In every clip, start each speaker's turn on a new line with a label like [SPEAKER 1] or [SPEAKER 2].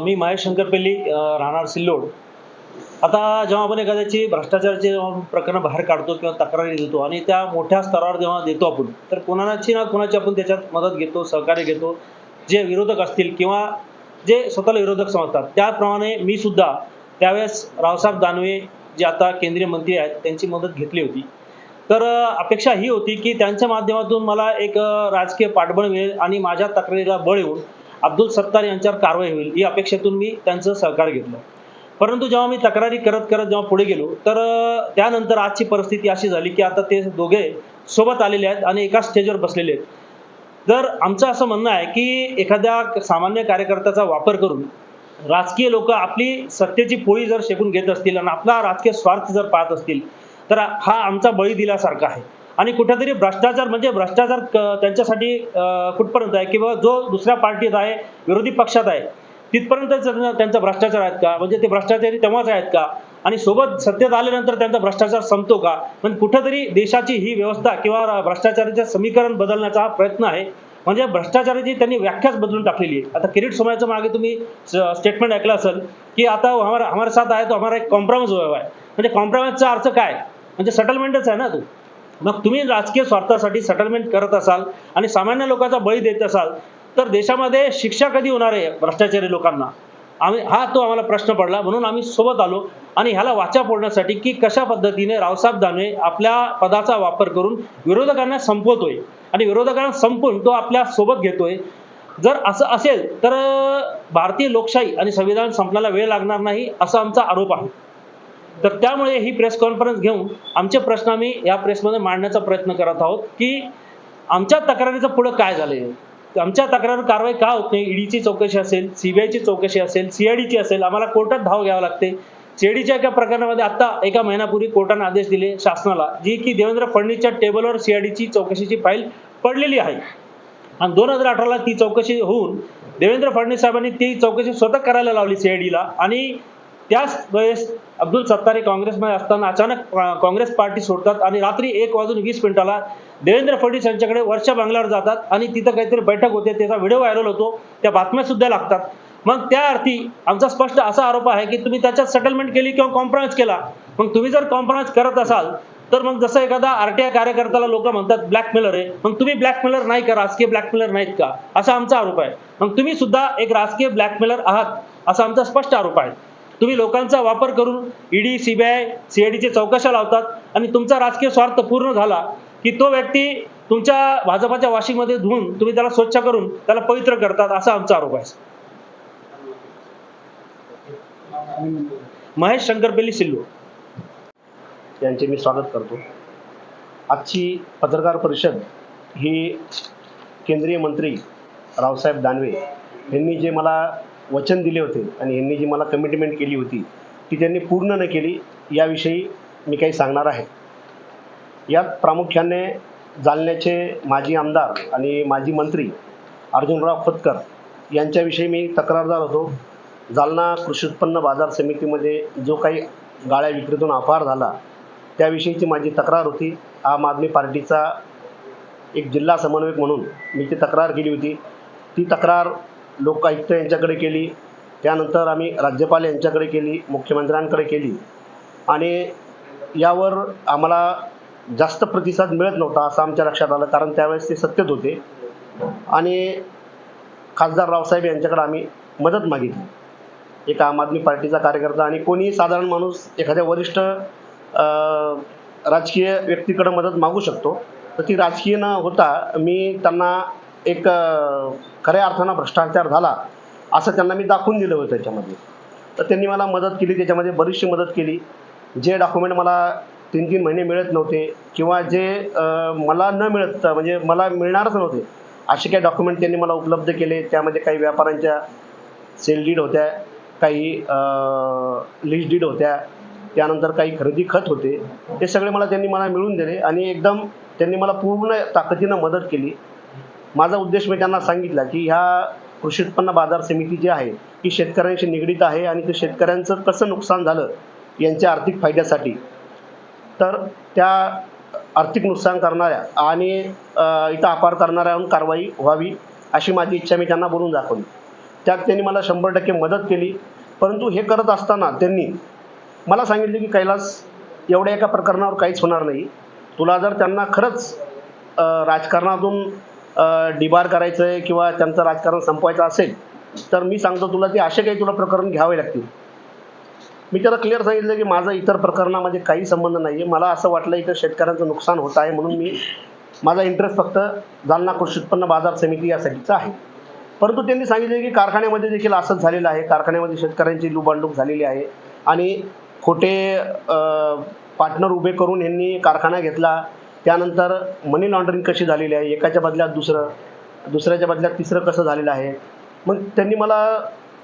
[SPEAKER 1] मी महेश शंकरपेल्ली अ, राहणार सिल्लोड. आता जेव्हा आपण एखाद्याची भ्रष्टाचाराचे जेव्हा बाहेर काढतो किंवा तक्रारी देतो आणि त्या मोठ्या स्तरावर जेव्हा देतो आपण तर कोणाची ना कोणाची आपण त्याच्यात मदत घेतो सहकार्य घेतो. जे विरोधक असतील किंवा जे स्वतःला विरोधक समजतात त्याप्रमाणे मी सुद्धा त्यावेळेस रावसाहेब दानवे जे आता केंद्रीय मंत्री आहेत त्यांची मदत घेतली होती. तर अपेक्षा ही होती की त्यांच्या माध्यमातून मला एक राजकीय पाठबळ मिळेल आणि माझ्या तक्रारीला बळ येऊन अब्दुल सत्तार यांच्यावर कारवाई होईल ही अपेक्षेतून मी त्यांचं सहकार्य घेतलं. परंतु जेव्हा मी तक्रारी करत करत जेव्हा पुढे गेलो तर त्यानंतर आजची परिस्थिती अशी झाली की आता ते दोघे सोबत आलेले आहेत आणि एकाच स्टेजवर बसलेले आहेत. तर आमचं असं म्हणणं आहे की एखाद्या सामान्य कार्यकर्त्याचा वापर करून राजकीय लोक आपली सत्तेची पोळी जर शेकून घेत असतील आणि आपला राजकीय स्वार्थ जर पाहत असतील तर हा आमचा बळी दिल्यासारखा आहे. आणि कुठेतरी भ्रष्टाचार म्हणजे भ्रष्टाचार त्यांच्यासाठी कुठपर्यंत आहे किंवा जो दुसऱ्या पार्टीत आहे विरोधी पक्षात आहे तिथपर्यंत त्यांचा भ्रष्टाचार आहेत का? म्हणजे ते भ्रष्टाचारी तेव्हाच आहेत का? आणि सोबत सत्तेत आल्यानंतर त्यांचा भ्रष्टाचार संपतो का? पण कुठेतरी देशाची ही व्यवस्था किंवा भ्रष्टाचाराचे समीकरण बदलण्याचा हा प्रयत्न आहे. म्हणजे भ्रष्टाचाराची त्यांनी व्याख्याच बदलून टाकलेली आहे. आता किरीट सोमयच्या मागे तुम्ही स्टेटमेंट ऐकलं असेल की आता हमारा हमारे साथ आहे तो हमारा एक कॉम्प्रोमाइज हुआ है म्हणजे कॉम्प्रोमाइजचा अर्थ काय? म्हणजे सेटलमेंटच आहे ना तू. मग तुम्ही राजकीय स्वार्थासाठी सेटलमेंट करत असाल आणि सामान्य लोकांचा बळी देत असाल तर देशामध्ये शिक्षा कधी होणार आहे भ्रष्टाचारी लोकांना? आम्ही हा तो आम्हाला प्रश्न पडला. म्हणून आम्ही सोबत आलो आणि ह्याला वाचा फोडण्यासाठी की कशा पद्धतीने रावसाहेब दानवे आपल्या पदाचा वापर करून विरोधकांना संपवतोय आणि विरोधकांना संपून तो आपल्यासोबत घेतोय. जर असं असेल तर भारतीय लोकशाही आणि संविधान संपण्याला वेळ लागणार नाही असा आमचा आरोप आहे. तर त्यामुळे ही प्रेस कॉन्फरन्स घेऊन आमचे प्रश्न आम्ही या प्रेसमध्ये मांडण्याचा प्रयत्न करत आहोत की आमच्या तक्रारीचं पुढं काय झालंय? आमच्या तक्रारीवर कारवाई का होत नाही? ईडीची चौकशी असेल सीबीआयची चौकशी असेल सीआयडीची असेल आम्हाला कोर्टात धाव घ्यावं लागते. सीआयडीच्या एका प्रकरणामध्ये आता एका महिन्यापूर्वी कोर्टाने आदेश दिले शासनाला जी की देवेंद्र फडणवीसच्या टेबलवर सीआयडीची चौकशीची फाईल पडलेली आहे. आणि दोन हजार अठराला ती चौकशी होऊन देवेंद्र फडणवीस साहेबांनी ती चौकशी स्वतः करायला लावली सीआयडीला आणि त्याच वेळेस अब्दुल सत्तारे काँग्रेसमध्ये असताना अचानक काँग्रेस पार्टी सोडतात आणि रात्री एक वाजून वीस मिनिटाला देवेंद्र फडणवीस यांच्याकडे वर्षा बंगल्यावर जातात आणि तिथं काहीतरी बैठक होते त्याचा व्हिडिओ व्हायरल होतो त्या बातम्या सुद्धा लागतात. मग त्या अर्थी आमचा स्पष्ट असा आरोप आहे की तुम्ही त्याच्यात सेटलमेंट केली किंवा कॉम्प्रोमाइज केला. मग तुम्ही जर कॉम्प्रोमाइज करत असाल तर मग जसं एखादा आरटीआय कार्यकर्त्याला लोक म्हणतात ब्लॅकमेलर आहे. मग तुम्ही ब्लॅकमेलर नाही का? राजकीय ब्लॅकमेलर नाहीत का? असा आमचा आरोप आहे. मग तुम्ही सुद्धा एक राजकीय ब्लॅकमेलर आहात असा आमचा स्पष्ट आरोप आहे. तुम्ही लोकांचा वापर करून ईडी सीबीआय सीआयडीची चौकशा लावतात आणि तुमचा राजकीय स्वार्थ पूर्ण झाला की तो व्यक्ती तुमच्या भाजपाच्या वाशीमध्ये धुवून तुम्ही त्याला स्वच्छ करून त्याला पवित्र करतात असा आमचा आरोप आहे महेश शंकर बेली सिल्लू.
[SPEAKER 2] यांचे मी स्वागत करतो. आजची पत्रकार परिषद ही केंद्रीय मंत्री रावसाहेब दानवे यांनी जे मला वचन दिले होते आणि यांनी जी मला कमिटमेंट केली होती ती त्यांनी पूर्ण न केली याविषयी मी काही सांगणार आहे. यात प्रामुख्याने जालन्याचे माजी आमदार आणि माजी मंत्री अर्जुनराव खोतकर यांच्याविषयी मी तक्रारदार होतो. जालना कृषी उत्पन्न बाजार समितीमध्ये जो काही गाळ्या विक्रीतून अपहार झाला त्याविषयीची माझी तक्रार होती. आम आदमी पार्टीचा एक जिल्हा समन्वयक म्हणून मी ती तक्रार केली होती. ती तक्रार लोकायुक्त यांच्याकडे केली. त्यानंतर आम्ही राज्यपाल यांच्याकडे केली मुख्यमंत्र्यांकडे केली. आणि यावर आम्हाला जास्त प्रतिसाद मिळत नव्हता असं आमच्या लक्षात आलं कारण त्यावेळेस ते सत्तेत होते. आणि खासदार रावसाहेब यांच्याकडे आम्ही मदत मागितली. एक आम आदमी पार्टीचा कार्यकर्ता आणि कोणीही साधारण माणूस एखाद्या वरिष्ठ राजकीय व्यक्तीकडे मदत मागू शकतो. तर ती राजकीय न होता मी त्यांना एक खऱ्या अर्थानं भ्रष्टाचार झाला असं त्यांना मी दाखवून दिलं होतं त्याच्यामध्ये. तर त्यांनी मला मदत केली त्याच्यामध्ये बरीचशी मदत केली. जे डॉक्युमेंट मला तीन तीन महिने मिळत नव्हते किंवा जे मला न मिळत म्हणजे मला मिळणारच नव्हते असे काही डॉक्युमेंट त्यांनी मला उपलब्ध केले. त्यामध्ये काही व्यापाऱ्यांच्या सेल डीड होत्या काही लीज डीड होत्या त्यानंतर काही खरेदी खत होते. हे सगळे मला त्यांनी मला मिळून दिले आणि एकदम त्यांनी मला पूर्ण ताकदीनं मदत केली. माझा उद्देश मी त्यांना सांगितला की ह्या कृषी उत्पन्न बाजार समिती जी आहे ती शेतकऱ्यांशी निगडीत आहे आणि ते शेतकऱ्यांचं कसं नुकसान झालं यांच्या आर्थिक फायद्यासाठी. तर त्या आर्थिक नुकसान करणाऱ्या आणि इथं अपार करणाऱ्याहून कारवाई व्हावी अशी माझी इच्छा मी त्यांना बोलून दाखवली. त्यात त्यांनी मला शंभर टक्के मदत केली. परंतु हे करत असताना त्यांनी मला सांगितले की कैलास एवढ्या एका प्रकरणावर काहीच होणार नाही. तुला जर त्यांना खरंच राजकारणातून डिबार करायचं आहे किंवा त्यांचं राजकारण संपवायचं असेल तर मी सांगतो तुला ते असे काही तुला प्रकरण घ्यावे लागतील. मी त्याला क्लिअर सांगितलं की माझा इतर प्रकरणामध्ये काही संबंध नाही आहे मला असं वाटलं इथं शेतकऱ्यांचं नुकसान होत आहे म्हणून मी माझा इंटरेस्ट फक्त जालना कृषी उत्पन्न बाजार समिती यासाठीचा आहे. परंतु त्यांनी सांगितले की कारखान्यामध्ये देखील असंच झालेलं आहे. कारखान्यामध्ये शेतकऱ्यांची लुबांडूक झालेली आहे. आणि खोटे पार्टनर उभे करून यांनी कारखाना घेतला. त्यानंतर मनी लॉन्ड्रिंग कशी झालेली आहे? एकाच्या बदल्यात दुसरं दुसऱ्याच्या बदल्यात तिसरं कसं झालेलं आहे? मग त्यांनी मला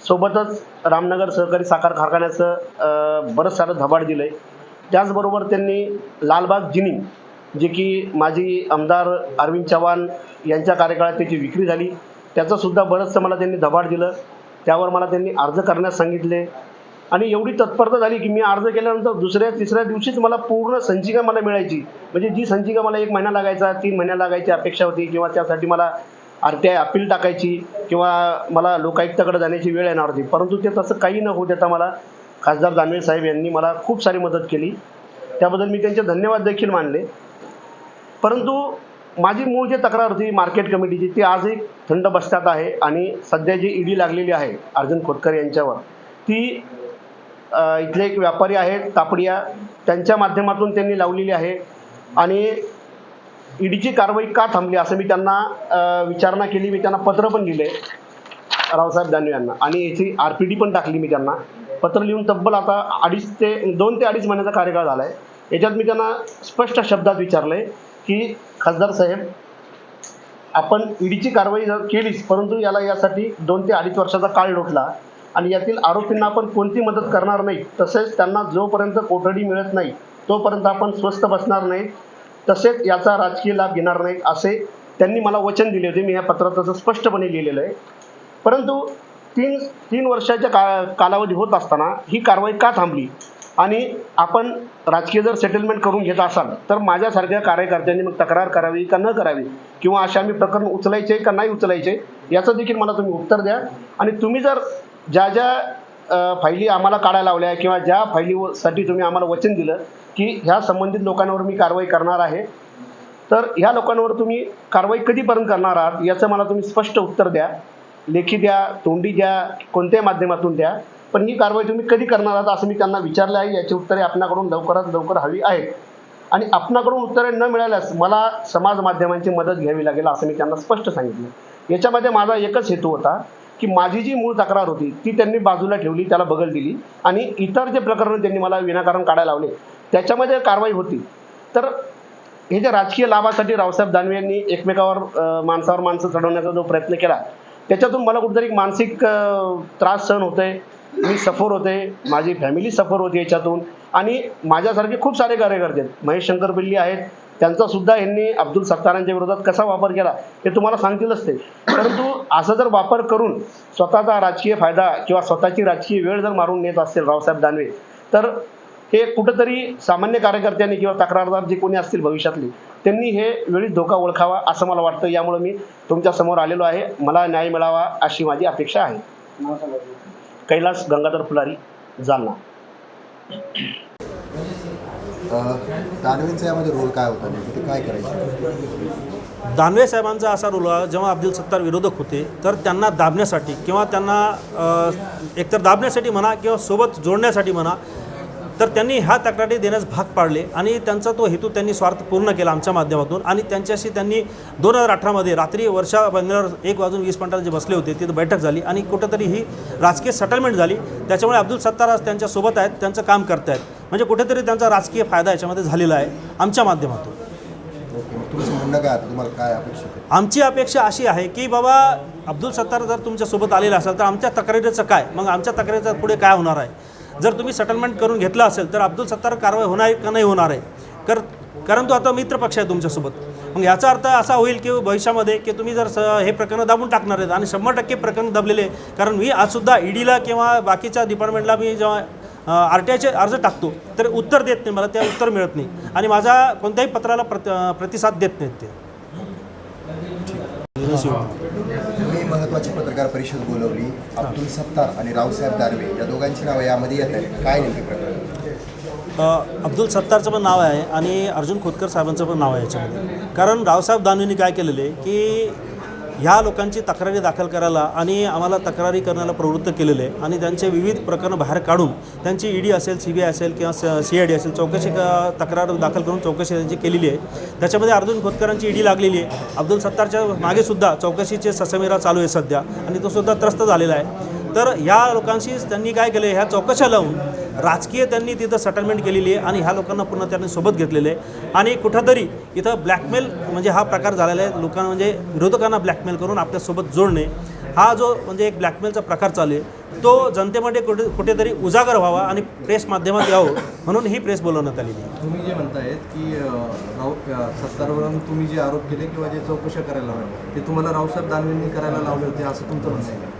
[SPEAKER 2] सोबतच रामनगर सहकारी साखर कारखान्याचं बरंच सारं धबाड दिलं आहे त्याचबरोबर त्यांनी लालबाग जिनी जे की माजी आमदार अरविंद चव्हाण यांच्या कार्यकाळात त्याची विक्री झाली. त्याचंसुद्धा बरंचसं मला त्यांनी धबाड दिलं. त्यावर मला त्यांनी अर्ज करण्यास सांगितले. आणि एवढी तत्परता झाली की मी अर्ज केल्यानंतर दुसऱ्या तिसऱ्या दिवशीच मला पूर्ण संचिका मला मिळायची. म्हणजे जी संचिका मला एक महिना लागायचा तीन महिन्या लागायची अपेक्षा होती किंवा त्यासाठी मला आर टी आय अपील टाकायची किंवा मला लोकायुक्ताकडे जाण्याची वेळ येणार होती. परंतु ते तसं काही न होऊ देता मला खासदार दानवे साहेब यांनी मला खूप सारी मदत केली. त्याबद्दल मी त्यांचे धन्यवाद देखील मानले. परंतु माझी मूळ जी तक्रार होती मार्केट कमिटीची ती आजही थंड बसतात आहे आणि सध्या जी ईडी लागलेली आहे अर्जुन खोतकर यांच्यावर ती इथले एक व्यापारी आहेत तापडिया. त्यांच्या माध्यमातून त्यांनी लावलेली आहे. आणि ईडीची कारवाई का थांबली असं मी त्यांना विचारणा केली. मी त्यांना पत्र पण लिहिले रावसाहेब दानवे यांना. आणि याची आर पी डी पण टाकली मी त्यांना. पत्र लिहून तब्बल आता अडीच ते दोन ते अडीच महिन्याचा कार्यकाळ झाला आहे याच्यात मी त्यांना स्पष्ट शब्दात विचारलं आहे की खासदार साहेब आपण ईडीची कारवाई जर केलीच परंतु याला यासाठी दोन ते अडीच वर्षाचा काळ लोटला. आणि यातील आरोपींना आपण कोणती मदत करणार नाही तसेच त्यांना जोपर्यंत कोठडी मिळत नाही तोपर्यंत आपण स्वस्थ बसणार नाही तसेच याचा राजकीय लाभ घेणार नाही असे त्यांनी मला वचन दिले होते. मी या पत्रात तसं स्पष्टपणे लिहिलेलं आहे. परंतु तीन तीन वर्षाच्या का कालावधी होत असताना ही कारवाई का थांबली? आणि आपण राजकीय जर सेटलमेंट करून घेत असाल तर माझ्यासारख्या कार्यकर्त्यांनी मग तक्रार करावी का न करावी? किंवा अशा आम्ही प्रकरण उचलायचे का नाही उचलायचे? याचं देखील मला तुम्ही उत्तर द्या. आणि तुम्ही जर ज्या ज्या फायली आम्हाला काढायला लावल्या किंवा ज्या फायलीसाठी तुम्ही आम्हाला वचन दिलं की ह्या संबंधित लोकांवर मी कारवाई करणार आहे तर ह्या लोकांवर तुम्ही कारवाई कधीपर्यंत करणार आहात याचं मला तुम्ही स्पष्ट उत्तर द्या लेखी द्या तोंडी द्या कोणत्याही माध्यमातून द्या पण ही कारवाई तुम्ही कधी करणार आहात असं मी त्यांना विचारलं आहे याची उत्तरे आपणाकडून लवकरात लवकर हवी आहेत. आणि आपणाकडून उत्तरे न मिळाल्यास मला समाज माध्यमांची मदत घ्यावी लागेल असं मी त्यांना स्पष्ट सांगितलं. याच्यामध्ये माझा एकच हेतू होता की माझी जी मूळ तक्रार होती ती त्यांनी बाजूला ठेवली त्याला बगल दिली आणि इतर जे प्रकरण त्यांनी मला विनाकारण काढायला लावले त्याच्यामध्ये कारवाई होती. तर हे जे राजकीय लाभासाठी रावसाहेब दानवे यांनी एकमेकावर माणसावर माणसं चढवण्याचा जो प्रयत्न केला त्याच्यातून मला कुठेतरी मानसिक त्रास सहन होतोय. मी सफर होते माझी फॅमिली सफर होती याच्यातून आणि माझ्यासारखे खूप सारे कार्यकर्ते आहेत. महेश शंकर पिल्ली आहेत त्यांचा सुद्धा यांनी अब्दुल सत्तारांच्या विरोधात कसा वापर केला हे तुम्हाला सांगतीलच ते. परंतु असं जर वापर करून स्वतःचा राजकीय फायदा किंवा स्वतःची राजकीय वेळ जर मारून नेत असतील रावसाहेब दानवे तर हे कुठंतरी सामान्य कार्यकर्त्यांनी किंवा तक्रारदार जे कोणी असतील भविष्यातले त्यांनी हे वेळीच धोका ओळखावा असं मला वाटतं. यामुळे मी तुमच्यासमोर आलेलो आहे. मला न्याय मिळावा अशी माझी अपेक्षा आहे. कैलास गंगाधर फुलारी जालना.
[SPEAKER 3] दानवेंचा यामध्ये रोल काय होता ते काय करायचं?
[SPEAKER 4] दानवे साहेबांचा असा रोल जेव्हा अब्दुल सत्तार विरोधक होते तर त्यांना दाबण्यासाठी किंवा त्यांना एकतर दाबण्यासाठी म्हणा किंवा सोबत जोडण्यासाठी म्हणा तर त्यांनी ह्या तक्रारी देण्यास भाग पाडले आणि त्यांचा तो हेतू त्यांनी स्वार्थ पूर्ण केला आमच्या माध्यमातून. आणि त्यांच्याशी त्यांनी दोन हजार अठरामध्ये रात्री वर्षा बंगल्यावर एक वाजून वीस मिनटाला जे बसले होते तिथं बैठक झाली आणि कुठंतरी ही राजकीय सेटलमेंट झाली. त्याच्यामुळे अब्दुल सत्तार आज त्यांच्यासोबत आहेत त्यांचं काम करत आहेत म्हणजे कुठेतरी त्यांचा राजकीय फायदा याच्यामध्ये झालेला आहे आमच्या माध्यमातून.
[SPEAKER 3] तुमचं म्हणणं काय तुम्हाला आहे
[SPEAKER 4] आमची अपेक्षा अशी आहे की बाबा अब्दुल सत्तार जर तुमच्यासोबत आलेला असेल तर आमच्या तक्रारीचं काय? मग आमच्या तक्रारीचं पुढे काय होणार आहे? जर तुम्ही सेटलमेंट करून घेतलं असेल तर अब्दुल सत्तार कारवाई होणार आहे का नाही होणार आहे? कर कारण तो आता मित्र पक्ष आहे तुमच्यासोबत. मग याचा अर्थ असा होईल की भविष्यामध्ये की तुम्ही जर स हे प्रकरण दाबून टाकणार आहेत आणि शंभर टक्के प्रकरण दबलेले. कारण मी आजसुद्धा ईडीला किंवा बाकीच्या डिपार्टमेंटला मी जेव्हा आर टी आयचे अर्ज टाकतो तर उत्तर देत नाही मला त्या उत्तर मिळत नाही. आणि माझा कोणत्याही पत्राला प्रत प्रतिसाद देत नाहीत ते.
[SPEAKER 3] तुम्ही मग महत्त्वाची पत्रकार परिषद बोलवली. अब्दुल सत्तार आणि रावसाहेब दानवे या दोघांची नावं यामध्ये येत आहेत. काय नेमकी प्रकरण?
[SPEAKER 1] अब्दुल सत्तारचं पण नाव आहे आणि अर्जुन खोतकर साहेबांचं पण नाव आहे याच्यामध्ये. कारण रावसाहेब दानवेंनी काय केलेलं आहे की ह्या लोकांची तक्रारी दाखल करायला आणि आम्हाला तक्रारी करण्याला प्रवृत्त केलेलं आहे. आणि त्यांचे विविध प्रकरणं बाहेर काढून त्यांची ईडी असेल सी बी आय असेल किंवा सी आय डी असेल चौकशी तक्रार दाखल करून चौकशी त्यांची केलेली आहे. त्याच्यामध्ये अर्जुन खोतकरांची ईडी लागलेली आहे. अब्दुल सत्तारच्या मागेसुद्धा चौकशीचे ससमेरा चालू आहे सध्या आणि तो सुद्धा त्रस्त झालेला आहे. तर ह्या लोकांशी त्यांनी काय केलं? ह्या चौकशा लावून राजकीय त्यांनी तिथं सेटलमेंट केलेली आहे आणि ह्या लोकांना पुन्हा त्यांनी सोबत घेतलेले आहे. आणि कुठंतरी इथं ब्लॅकमेल म्हणजे हा प्रकार झालेला आहे. लोकांना म्हणजे विरोधकांना ब्लॅकमेल करून आपल्यासोबत जोडणे. हा जो म्हणजे एक ब्लॅकमेलचा प्रकार चालू आहे तो जनतेमध्ये कुठे कुठेतरी उजागर व्हावा आणि प्रेस माध्यमात यावं म्हणून ही प्रेस बोलवण्यात आलेली आहे.
[SPEAKER 5] तुम्ही जे म्हणतायत की अ, राव सत्तारवरून तुम्ही जे आरोप केले किंवा जे चौकशा करायला लावल्या ते तुम्हाला रावसाहेब दानवेंनी करायला लावले होते असं तुमचं म्हणणं आहे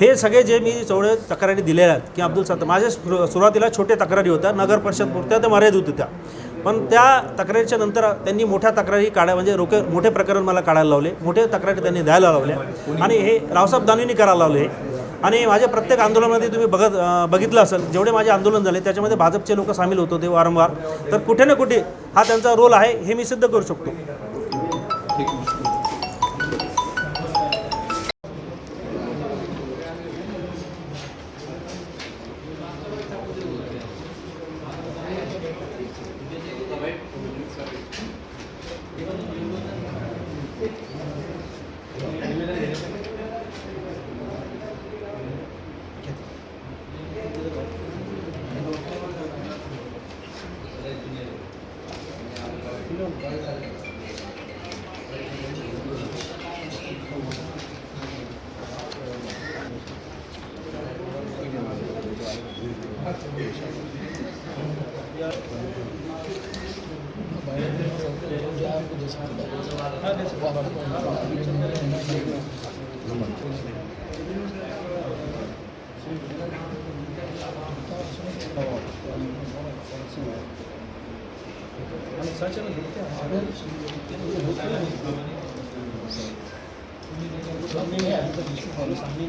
[SPEAKER 1] हे सगळे जे मी चौडे तक्रारी दिलेल्या आहेत की अब्दुल सत्ता माझ्या सुरुवातीला छोटे तक्रारी होत्या नगर परिषद पुरत्या त्या मर्यादित होत्या पण त्या तक्रारीच्या नंतर त्यांनी मोठ्या तक्रारी काढा म्हणजे रोके मोठे प्रकरण मला काढायला लावले मोठे तक्रारी त्यांनी द्यायला लावल्या. आणि हे रावसाहेब दानवींनी करायला लावले. आणि माझ्या प्रत्येक आंदोलनामध्ये तुम्ही बघत बघितलं असेल जेवढे माझे आंदोलन झाले त्याच्यामध्ये भाजपचे लोक सामील होत होते वारंवार. तर कुठे ना कुठे हा त्यांचा रोल आहे हे मी सिद्ध करू शकतो. Saçını bitti. Samimi. Samimi. Samimi.